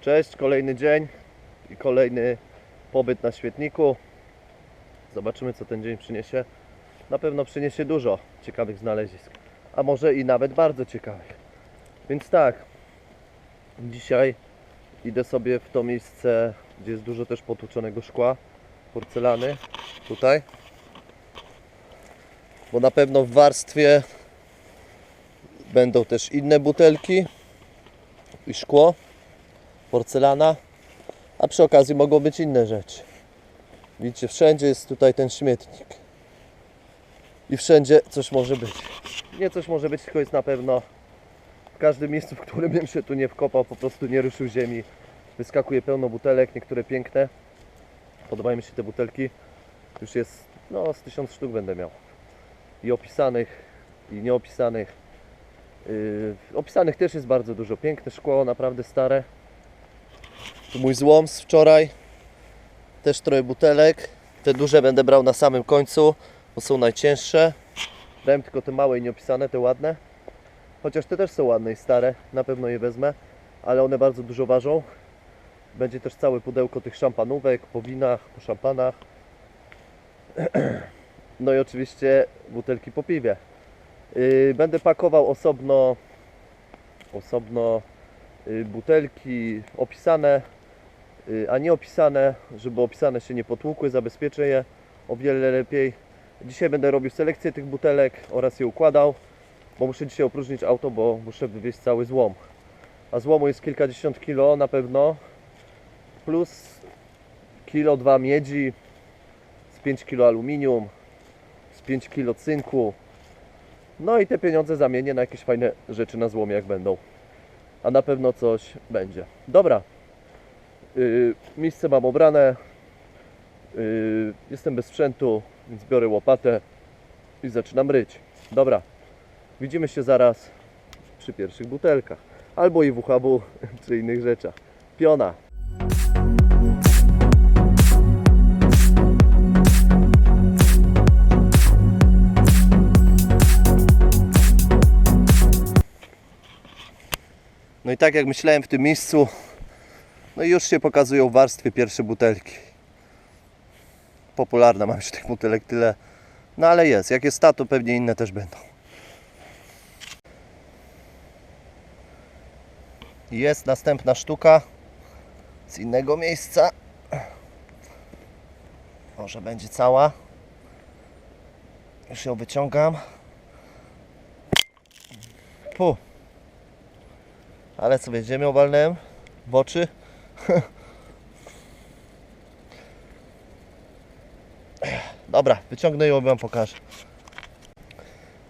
Cześć, kolejny dzień i kolejny pobyt na świetniku. Zobaczymy, co ten dzień przyniesie. Na pewno przyniesie dużo ciekawych znalezisk, a może i nawet bardzo ciekawych. Więc tak, dzisiaj idę sobie w to miejsce, gdzie jest dużo też potłuczonego szkła, porcelany, tutaj. Bo na pewno w warstwie będą też inne butelki i szkło porcelana, a przy okazji mogą być inne rzeczy. Widzicie, wszędzie jest tutaj ten śmietnik. I wszędzie coś może być. Nie coś może być, tylko jest na pewno w każdym miejscu, w którym bym się tu nie wkopał, po prostu nie ruszył ziemi. Wyskakuje pełno butelek, niektóre piękne. Podobają mi się te butelki. Już jest, no, z tysiąc sztuk będę miał. I opisanych, i nieopisanych. Yy, opisanych też jest bardzo dużo. Piękne szkło, naprawdę stare. Tu mój złom z wczoraj. Też trochę butelek. Te duże będę brał na samym końcu, bo są najcięższe. Dałem tylko te małe i nieopisane, te ładne. Chociaż te też są ładne i stare, na pewno je wezmę, ale one bardzo dużo ważą. Będzie też całe pudełko tych szampanówek, po winach, po szampanach. No i oczywiście butelki po piwie. Yy, Będę pakował osobno, osobno yy, butelki opisane, a nie opisane, żeby opisane się nie potłukły, zabezpieczę je o wiele lepiej. Dzisiaj będę robił selekcję tych butelek oraz je układał, bo muszę dzisiaj opróżnić auto, bo muszę wywieźć cały złom. A złomu jest kilkadziesiąt kilo na pewno, plus kilo dwa miedzi, z 5 kilo aluminium, z 5 kilo cynku, no i te pieniądze zamienię na jakieś fajne rzeczy na złomie, jak będą. A na pewno coś będzie. Dobra. Yy, miejsce mam obrane. Yy, jestem bez sprzętu, więc biorę łopatę i zaczynam ryć. Dobra. Widzimy się zaraz przy pierwszych butelkach. Albo i WHW, czy innych rzeczach. Piona. No i tak jak myślałem w tym miejscu, no i już się pokazują w warstwie pierwsze butelki. Popularna mam już tych butelek tyle. No ale jest, jak jest ta, to pewnie inne też będą. Jest następna sztuka z innego miejsca. Może będzie cała. Już ją wyciągam. Puh. Ale sobie ziemią walnąłem w oczy. Dobra, wyciągnę ją wam pokażę.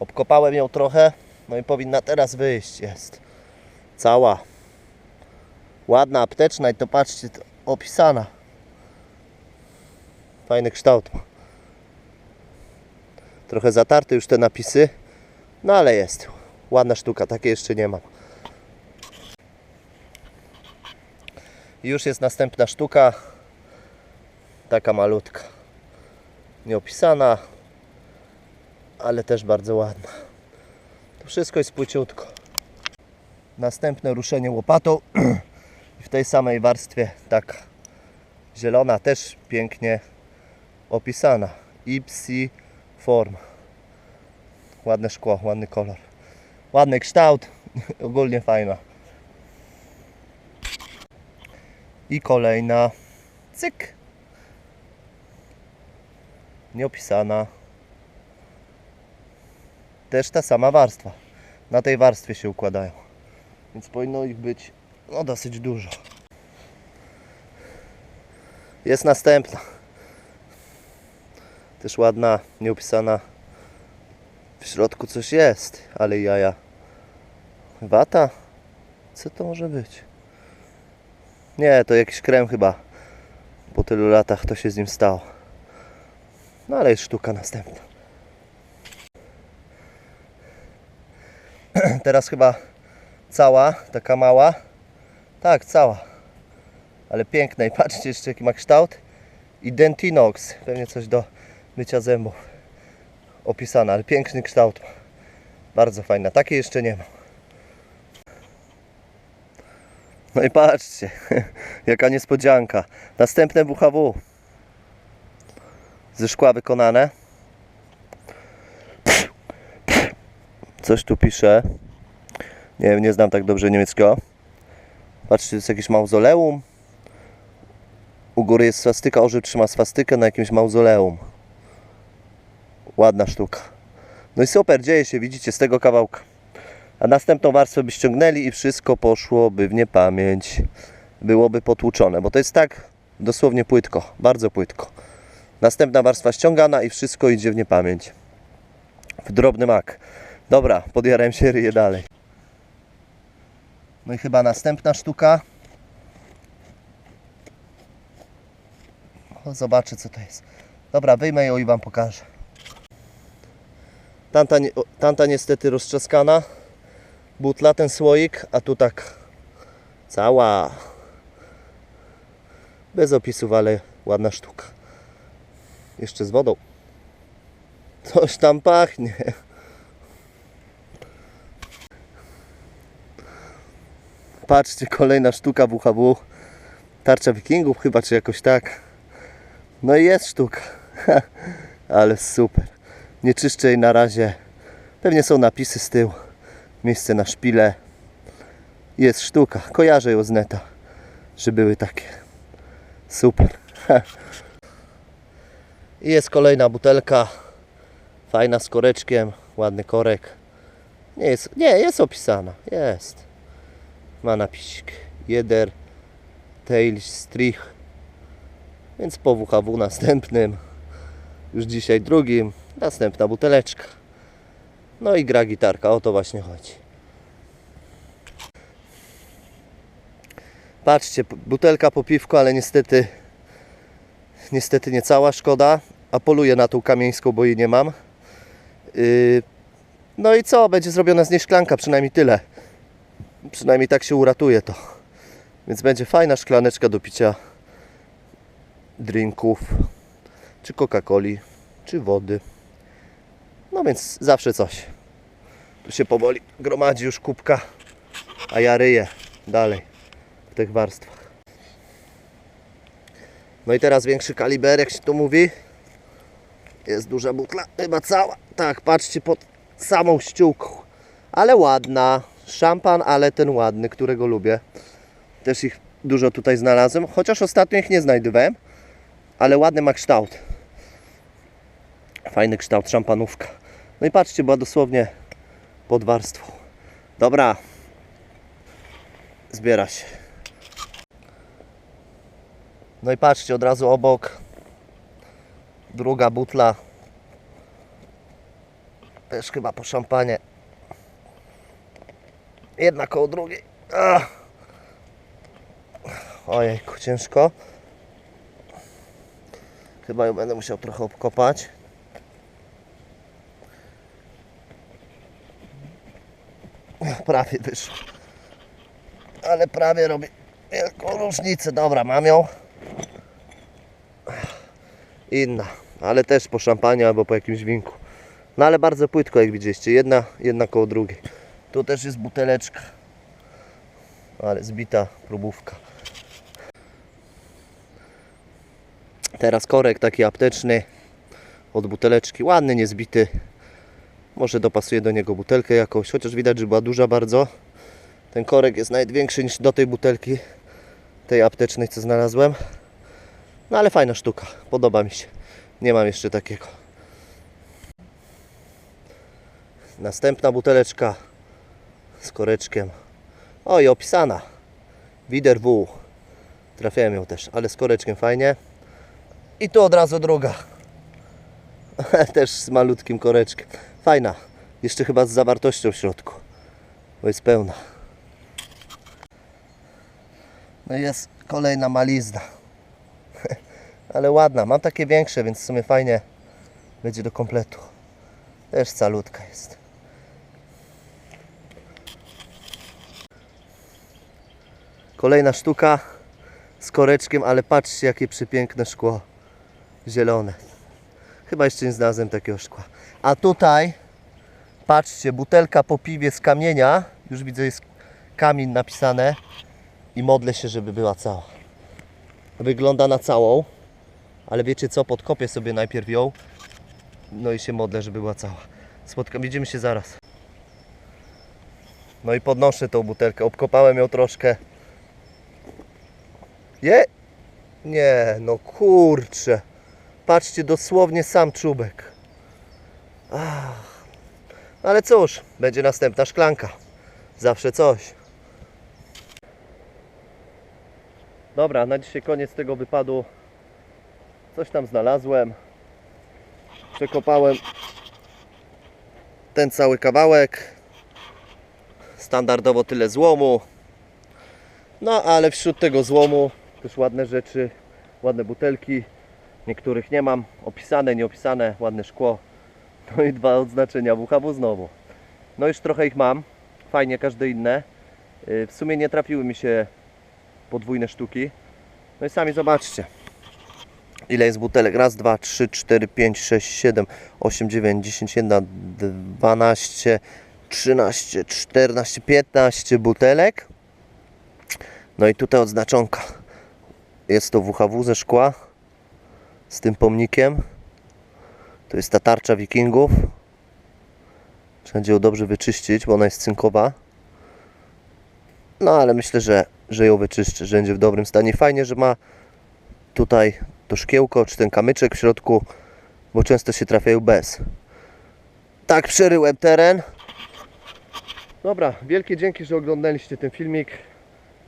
Obkopałem ją trochę, no i powinna teraz wyjść. Jest cała. Ładna, apteczna i to patrzcie, to opisana. Fajny kształt ma. Trochę zatarte już te napisy, no ale jest. Ładna sztuka, takie jeszcze nie mam. Już jest następna sztuka. Taka malutka. Nieopisana, ale też bardzo ładna. To wszystko jest płyciutko. Następne ruszenie łopatą. W tej samej warstwie taka zielona, też pięknie opisana. Ipsi form. Ładne szkło, ładny kolor. Ładny kształt, ogólnie fajna. I kolejna. Cyk. Nieopisana. Też ta sama warstwa. Na tej warstwie się układają. Więc powinno ich być no, dosyć dużo. Jest następna. Też ładna, nieopisana. W środku coś jest, ale jaja. Wata? Co to może być? Nie, to jakiś krem chyba. Po tylu latach to się z nim stało. No ale jest sztuka następna. Teraz chyba cała, taka mała. Tak, cała. Ale piękna i patrzcie jeszcze jaki ma kształt. I Dentinox, pewnie coś do mycia zębów. Opisane, ale piękny kształt. Bardzo fajna. Takiej jeszcze nie ma. No i patrzcie, jaka niespodzianka. Następne WHW. Ze szkła wykonane. Coś tu pisze. Nie wiem, nie znam tak dobrze niemieckiego. Patrzcie, to jest jakieś mauzoleum. U góry jest swastyka, orzeł trzyma swastykę na jakimś mauzoleum. Ładna sztuka. No i super, dzieje się, widzicie, z tego kawałka. A następną warstwę by ściągnęli i wszystko poszłoby w niepamięć. Byłoby potłuczone, bo to jest tak dosłownie płytko, bardzo płytko. Następna warstwa ściągana i wszystko idzie w niepamięć. W drobny mak. Dobra, podjarałem się, ryję dalej. No i chyba następna sztuka. O, zobaczę co to jest. Dobra, wyjmę ją i Wam pokażę. Tanta, tanta niestety roztrzaskana. Butla, ten słoik, a tu tak cała. Bez opisów, ale ładna sztuka. Jeszcze z wodą. Coś tam pachnie. Patrzcie, kolejna sztuka WHW. Tarcza wikingów chyba, czy jakoś tak. No i jest sztuka. Ale super. Nie czyszczę jej na razie. Pewnie są napisy z tyłu. Miejsce na szpilę. Jest sztuka. Kojarzę ją z neta, że były takie. Super. I jest kolejna butelka. Fajna z koreczkiem. Ładny korek. Nie jest, nie, jest opisana. Jest. Ma napisik. Jeder Tail Strich. Więc po WHW następnym. Już dzisiaj drugim. Następna buteleczka. No i gra gitarka. O to właśnie chodzi. Patrzcie, butelka po piwku, ale niestety niestety nie cała, szkoda. A poluję na tą kamieńską, bo jej nie mam. Yy, no i co? Będzie zrobiona z niej szklanka, przynajmniej tyle. Przynajmniej tak się uratuje to. Więc będzie fajna szklaneczka do picia drinków, czy Coca-Coli, czy wody. No więc zawsze coś. Tu się powoli gromadzi już kubka, a ja ryję dalej w tych warstwach. No i teraz większy kaliber, jak się tu mówi. Jest duża butla, chyba cała. Tak, patrzcie pod samą ściółką. Ale ładna. Szampan, ale ten ładny, którego lubię. Też ich dużo tutaj znalazłem, chociaż ostatnio ich nie znajdowałem. Ale ładny ma kształt. Fajny kształt, szampanówka. No i patrzcie, była dosłownie pod warstwą. Dobra. Zbiera się. No i patrzcie, od razu obok druga butla. Też chyba po szampanie. Jedna koło drugiej. Ach. Ojejku, ciężko. Chyba ją będę musiał trochę obkopać. Prawie wyszło. Ale prawie robi wielką różnicę. Dobra, mam ją. Inna, ale też po szampaniu albo po jakimś winku. No ale bardzo płytko, jak widzieliście. Jedna, jedna koło drugiej. Tu też jest buteleczka. Ale zbita próbówka. Teraz korek taki apteczny od buteleczki. Ładny, niezbity. Może dopasuję do niego butelkę jakąś, chociaż widać, że była duża bardzo. Ten korek jest nawet większy niż do tej butelki, tej aptecznej, co znalazłem. No ale fajna sztuka, podoba mi się. Nie mam jeszcze takiego. Następna buteleczka z koreczkiem. O i opisana. Wider W. Trafiałem ją też, ale z koreczkiem fajnie. I tu od razu druga. Też z malutkim koreczkiem. Fajna. Jeszcze chyba z zawartością w środku. Bo jest pełna. No i jest kolejna malizna. Ale ładna. Mam takie większe, więc w sumie fajnie będzie do kompletu. Też calutka jest. Kolejna sztuka z koreczkiem, ale patrzcie jakie przepiękne szkło. Zielone. Chyba jeszcze nie znalazłem takiego szkła. A tutaj, patrzcie, butelka po piwie z kamienia. Już widzę, jest kamień napisane. i modlę się, żeby była cała. Wygląda na całą, ale wiecie co, podkopię sobie najpierw ją, no i się modlę, żeby była cała. Spotkam, widzimy się zaraz. No i podnoszę tą butelkę, obkopałem ją troszkę. Je? Nie, no kurczę. Patrzcie, dosłownie sam czubek. Ale cóż, będzie następna szklanka. Zawsze coś. Dobra, na dzisiaj koniec tego wypadu. Coś tam znalazłem. Przekopałem ten cały kawałek. Standardowo tyle złomu. No ale wśród tego złomu też ładne rzeczy, ładne butelki. Niektórych nie mam opisane, nieopisane, ładne szkło. No i dwa odznaczenia WHW znowu. No już trochę ich mam. Fajnie, każde inne. Yy, W sumie nie trafiły mi się podwójne sztuki. No i sami zobaczcie. Ile jest butelek? Raz, dwa, trzy, cztery, pięć, sześć, siedem, osiem, dziewięć, dziesięć, jedna, dwanaście, trzynaście, czternaście, piętnaście butelek. No i tutaj odznaczonka. Jest to WHW ze szkła z tym pomnikiem. To jest ta tarcza wikingów. Trzeba ją dobrze wyczyścić, bo ona jest cynkowa. No ale myślę, że, że ją wyczyszczę, że będzie w dobrym stanie. Fajnie, że ma tutaj to szkiełko, czy ten kamyczek w środku, bo często się trafiają bez. Tak przeryłem teren. Dobra, wielkie dzięki, że oglądaliście ten filmik.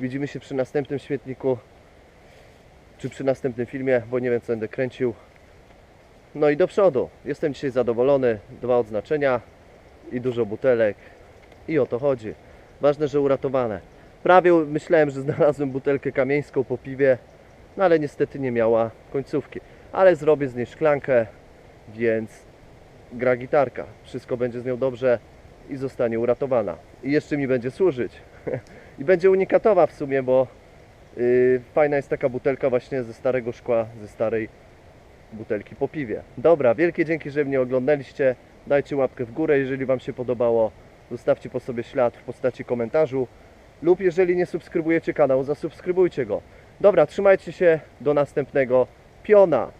Widzimy się przy następnym śmietniku, czy przy następnym filmie, bo nie wiem co będę kręcił. No i do przodu. Jestem dzisiaj zadowolony. Dwa odznaczenia i dużo butelek. I o to chodzi. Ważne, że uratowane. Prawie myślałem, że znalazłem butelkę kamieńską po piwie, no ale niestety nie miała końcówki. Ale zrobię z niej szklankę, więc gra gitarka. Wszystko będzie z nią dobrze i zostanie uratowana. I jeszcze mi będzie służyć. I będzie unikatowa w sumie, bo yy, fajna jest taka butelka właśnie ze starego szkła, ze starej butelki po piwie. Dobra, wielkie dzięki, że mnie oglądaliście. Dajcie łapkę w górę, jeżeli Wam się podobało. Zostawcie po sobie ślad w postaci komentarzu. Lub jeżeli nie subskrybujecie kanału, zasubskrybujcie go. Dobra, trzymajcie się. Do następnego. Piona!